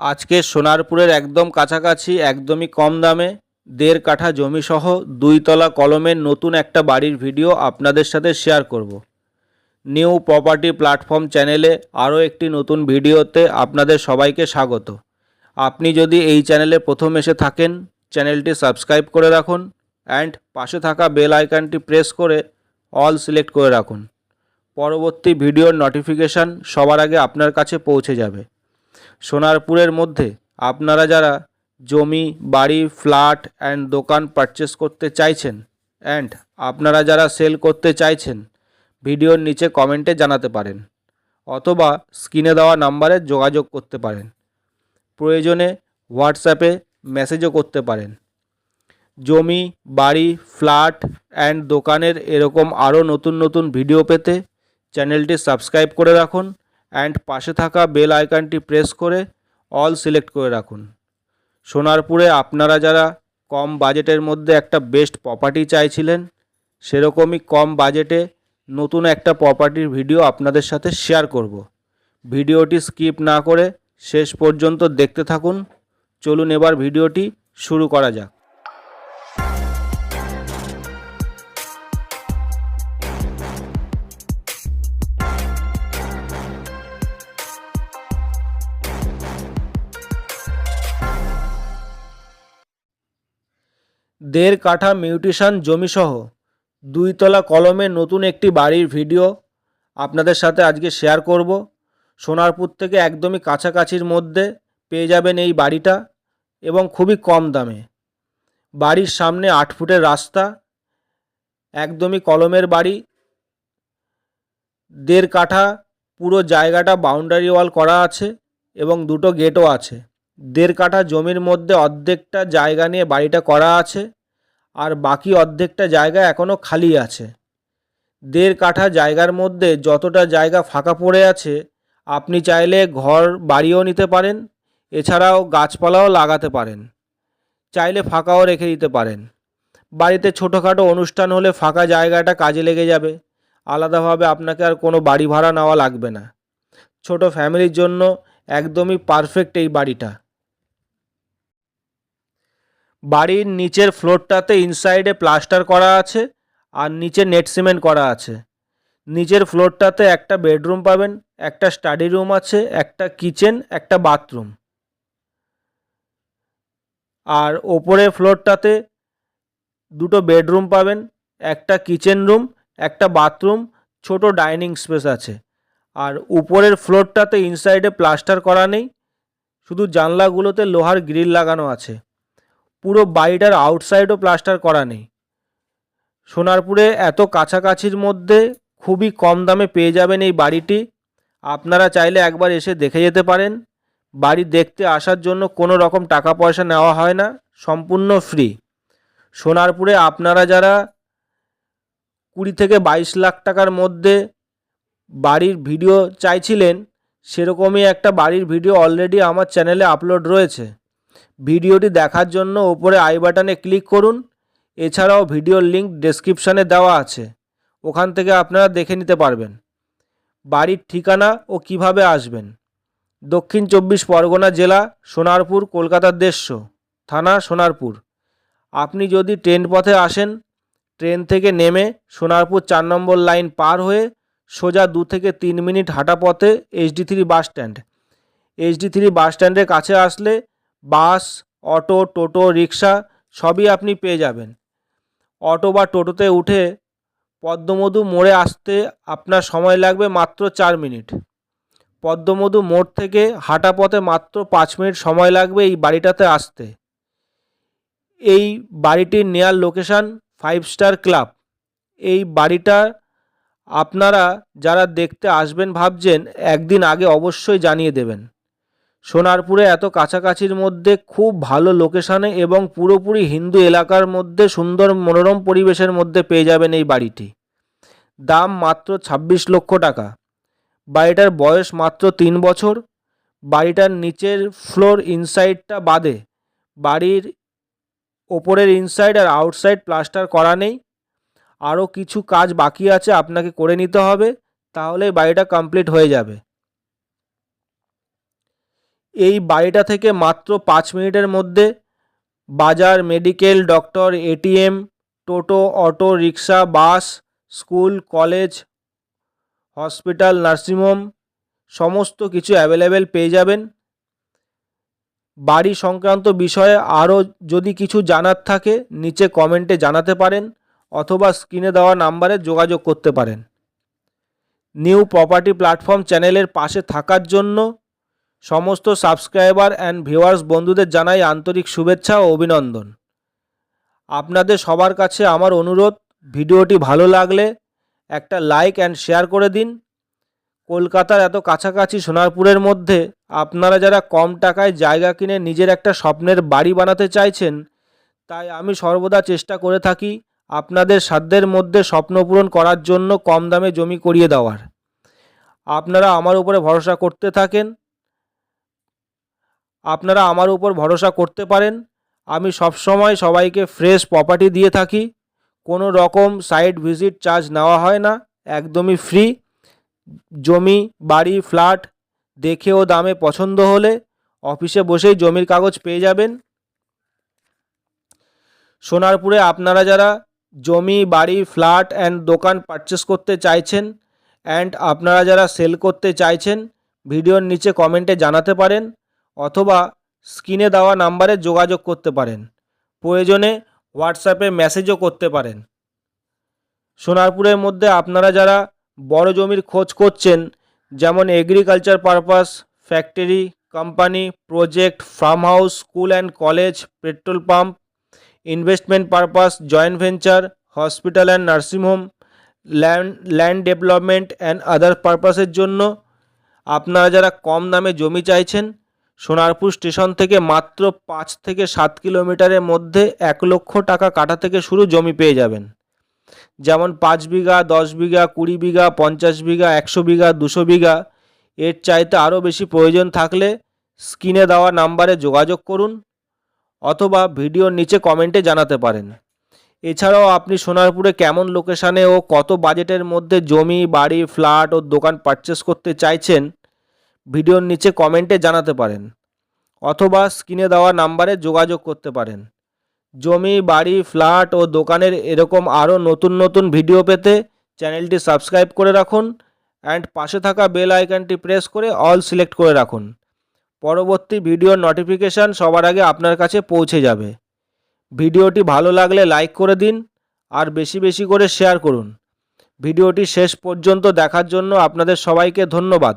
আজকে সোনারপুরের একদম কাছাকাছি, একদমই কম দামে দেড় কাঠা জমিসহ দুইতলা কলমের নতুন একটা বাড়ির ভিডিও আপনাদের সাথে শেয়ার করব। নিউ প্রপার্টি প্ল্যাটফর্ম চ্যানেলে আরও একটি নতুন ভিডিওতে আপনাদের সবাইকে স্বাগত। আপনি যদি এই চ্যানেলে প্রথম এসে থাকেন, চ্যানেলটি সাবস্ক্রাইব করে রাখুন অ্যান্ড পাশে থাকা বেল আইকনটি প্রেস করে অল সিলেক্ট করে রাখুন। পরবর্তী ভিডিওর নোটিফিকেশান সবার আগে আপনার কাছে পৌঁছে যাবে। সোনারপুরের মধ্যে আপনারা যারা জমি, বাড়ি, ফ্ল্যাট অ্যান্ড দোকান পারচেস করতে চাইছেন অ্যান্ড আপনারা যারা সেল করতে চাইছেন, ভিডিওর নিচে কমেন্টে জানাতে পারেন অথবা স্ক্রিনে দেওয়া নাম্বারে যোগাযোগ করতে পারেন। প্রয়োজনে হোয়াটসঅ্যাপে মেসেজও করতে পারেন। জমি, বাড়ি, ফ্ল্যাট অ্যান্ড দোকানের এরকম আরও নতুন নতুন ভিডিও পেতে চ্যানেলটি সাবস্ক্রাইব করে রাখুন। অ্যান্ড পাশে থাকা বেল আইকনটি প্রেস করে অল সিলেক্ট করে রাখুন। সোনারপুরে আপনারা যারা কম বাজেটের মধ্যে একটা বেস্ট প্রপার্টি চাইছিলেন, সেরকমই কম বাজেটে নতুন একটা প্রপার্টির ভিডিও আপনাদের সাথে শেয়ার করব। ভিডিওটি স্কিপ না করে শেষ পর্যন্ত দেখতে থাকুন। চলুন এবার ভিডিওটি শুরু করা যাক। দেড় কাঠা মিউটিশন জমিসহ দুইতলা কলমে নতুন একটি বাড়ির ভিডিও আপনাদের সাথে আজকে শেয়ার করব। সোনারপুর থেকে একদমই কাছাকাছির মধ্যে পেয়ে যাবেন এই বাড়িটা এবং খুবই কম দামে। বাড়ির সামনে আট ফুটের রাস্তা, একদমই কলমের বাড়ি। দেড় কাঠা পুরো জায়গাটা বাউন্ডারি ওয়াল করা আছে এবং দুটো গেটও আছে। দেড় কাঠা জমির মধ্যে অর্ধেকটা জায়গা নিয়ে বাড়িটা করা আছে। আর বাকি অর্ধেকটা জায়গা এখনও খালি আছে। দেড় কাঠা জায়গার মধ্যে যতটা জায়গা ফাঁকা পড়ে আছে, আপনি চাইলে ঘর বাড়িও নিতে পারেন, এছাড়াও গাছপালাও লাগাতে পারেন। চাইলে ফাঁকাও রেখে দিতে পারেন। বাড়িতে ছোটোখাটো অনুষ্ঠান হলে ফাঁকা জায়গাটা কাজে লেগে যাবে। আলাদাভাবে আপনাকে আর কোনো বাড়ি ভাড়া নেওয়া লাগবে না। ছোট ফ্যামিলির জন্য একদমই পারফেক্ট এই বাড়িটা। বাড়ির নিচের ফ্লোরটাতে ইনসাইডে প্লাস্টার করা আছে আর নিচে নেট সিমেন্ট করা আছে। নিচের ফ্লোরটাতে একটা বেডরুম পাবেন, একটা স্টাডি রুম আছে, একটা কিচেন একটা বাথরুম আর ওপরের ফ্লোরটাতে দুটো বেডরুম পাবেন, একটা কিচেন রুম একটা বাথরুম ছোট ডাইনিং স্পেস আছে। আর উপরের ফ্লোরটাতে ইনসাইডে প্লাস্টার করা নেই, শুধু জানলাগুলোতে লোহার গ্রিল লাগানো আছে। পুরো বাড়িটার আউটসাইডও প্লাস্টার করা নেই। সোনারপুরে এত কাছাকাছির মধ্যে খুবই কম দামে পেয়ে যাবেন এই বাড়িটি। আপনারা চাইলে একবার এসে দেখে যেতে পারেন। বাড়ি দেখতে আসার জন্য কোনো রকম টাকা পয়সা নেওয়া হয় না, সম্পূর্ণ ফ্রি সোনারপুরে আপনারা যারা কুড়ি থেকে বাইশ লাখ টাকার মধ্যে বাড়ির ভিডিও চাইছিলেন, সেরকমই একটা বাড়ির ভিডিও অলরেডি আমার চ্যানেলে আপলোড রয়েছে। ভিডিওটি দেখার জন্য ওপরে আই বাটনে ক্লিক করুন। এছাড়াও ভিডিওর লিঙ্ক ডেসক্রিপশানে দেওয়া আছে। ওখান থেকে আপনারা দেখে নিতে পারবেন। বাড়ির ঠিকানা ও কীভাবে আসবেন। দক্ষিণ চব্বিশ পরগনা জেলা, সোনারপুর, কলকাতার দেশ্য থানা সোনারপুর। আপনি যদি ট্রেন পথে আসেন, ট্রেন থেকে নেমে সোনারপুর চার নম্বর লাইন পার হয়ে সোজা দু থেকে তিন মিনিট হাঁটা পথে HD three bus stand. HD three bus স্ট্যান্ডের কাছে আসলে বাস, অটো, টোটো রিক্সা সবই আপনি পেয়ে যাবেন। অটো বা টোটোতে উঠে পদ্মমধু মোড়ে আসতে আপনার সময় লাগবে মাত্র চার মিনিট। পদ্মমধু মোড় থেকে হাঁটা পথে মাত্র পাঁচ মিনিট সময় লাগবে এই বাড়িটাতে আসতে। এই বাড়িটির নেয়ার লোকেশান ফাইভ স্টার ক্লাব। এই বাড়িটা আপনারা যারা দেখতে আসবেন ভাবছেন, একদিন আগে অবশ্যই জানিয়ে দেবেন। সোনারপুরে এত কাছাকাছির মধ্যে খুব ভালো লোকেশানে এবং পুরোপুরি হিন্দু এলাকার মধ্যে সুন্দর মনোরম পরিবেশের মধ্যে পেয়ে যাবেন এই বাড়িটি। দাম মাত্র ছাব্বিশ লক্ষ টাকা। বাড়িটার বয়স মাত্র তিন বছর। বাড়িটার নিচের ফ্লোর ইনসাইডটা বাদে। বাড়ির ওপরের ইনসাইড আর আউটসাইড প্লাস্টার করা নেই। আরও কিছু কাজ বাকি আছে, আপনাকে করে নিতে হবে। তাহলে বাড়িটা কমপ্লিট হয়ে যাবে। এই বাড়িটা থেকে মাত্র পাঁচ মিনিটের মধ্যে বাজার, মেডিকেল, ডক্টর, এটিএম, টোটো, auto, rickshaw, bus, school, college, hospital nursing home সমস্ত কিছু অ্যাভেলেবেল পেয়ে যাবেন। বাড়ি সংক্রান্ত বিষয়ে আরও যদি কিছু জানার থাকে, নিচে কমেন্টে জানাতে পারেন অথবা স্ক্রিনে দেওয়া নাম্বারে যোগাযোগ করতে পারেন। নিউ প্রপার্টি প্ল্যাটফর্ম চ্যানেলের পাশে থাকার জন্য সমস্ত সাবস্ক্রাইবার অ্যান্ড ভিউয়ার্স বন্ধুদের জানাই আন্তরিক শুভেচ্ছা ও অভিনন্দন। আপনাদের সবার কাছে আমার অনুরোধ, ভিডিওটি ভালো লাগলে একটা লাইক অ্যান্ড শেয়ার করে দিন। কলকাতার এত কাছাকাছি সোনারপুরের মধ্যে আপনারা যারা কম টাকায় জায়গা কিনে নিজের একটা স্বপ্নের বাড়ি বানাতে চাইছেন, তাই আমি সর্বদা চেষ্টা করে থাকি আপনাদের সাধ্যের মধ্যে স্বপ্ন পূরণ করার জন্য কম দামে জমি করিয়ে দেওয়ার। আপনারা আমার উপরে ভরসা করতে থাকেন আপনারা আমার উপর ভরসা করতে পারেন। আমি সবসময় সবাইকে ফ্রেশ প্রপার্টি দিয়ে থাকি। কোনো রকম সাইট ভিজিট চার্জ নেওয়া হয় না। একদমই ফ্রি জমি, বাড়ি ফ্ল্যাট দেখে ও দামে পছন্দ হলে অফিসে বসেই জমির কাগজ পেয়ে যাবেন। সোনারপুরে আপনারা যারা জমি, বাড়ি ফ্ল্যাট অ্যান্ড দোকান পারচেস করতে চাইছেন অ্যান্ড আপনারা যারা সেল করতে চাইছেন, ভিডিওর নিচে কমেন্টে জানাতে পারেন। অথবা স্ক্রিনে দেওয়া নাম্বারে যোগাযোগ করতে পারেন। প্রয়োজনে হোয়াটসঅ্যাপে মেসেজও করতে পারেন। সোনারপুরের মধ্যে আপনারা যারা বড় জমির খোঁজ করছেন, যেমন agriculture purpose factory company project farm house school and college petrol pump investment purpose joint venture hospital and nursing home land land development and other পারপাসের জন্য আপনারা যারা কম দামে জমি চাইছেন সোনারপুর স্টেশন থেকে মাত্র পাঁচ থেকে সাত কিলোমিটারের মধ্যে এক লক্ষ টাকা কাটা থেকে শুরু জমি পেয়ে যাবেন। যেমন পাঁচ বিঘা, দশ বিঘা, কুড়ি বিঘা, পঞ্চাশ বিঘা, একশো বিঘা, দুশো বিঘা, এর চাইতে আরও বেশি প্রয়োজন থাকলে স্ক্রিনে দেওয়া নাম্বারে যোগাযোগ করুন অথবা ভিডিওর নিচে কমেন্টে জানাতে পারেন। এছাড়াও আপনি সোনারপুরে কেমন লোকেশানে ও কত বাজেটের মধ্যে জমি, বাড়ি, ফ্ল্যাট ও দোকান পারচেস করতে চাইছেন ভিডিওর নিচে কমেন্টে জানাতে পারেন অথবা স্ক্রিনে দেওয়া নাম্বারে যোগাযোগ করতে পারেন। জমি, বাড়ি, ফ্ল্যাট ও দোকানের এরকম আরও নতুন নতুন ভিডিও পেতে চ্যানেলটি সাবস্ক্রাইব করে রাখুন অ্যান্ড পাশে থাকা বেল আইকনটি প্রেস করে অল সিলেক্ট করে রাখুন। পরবর্তী ভিডিওর নোটিফিকেশান সবার আগে আপনার কাছে পৌঁছে যাবে। ভিডিওটি ভালো লাগলে লাইক করে দিন আর বেশি বেশি করে শেয়ার করুন। ভিডিওটি শেষ পর্যন্ত দেখার জন্য আপনাদের সবাইকে ধন্যবাদ।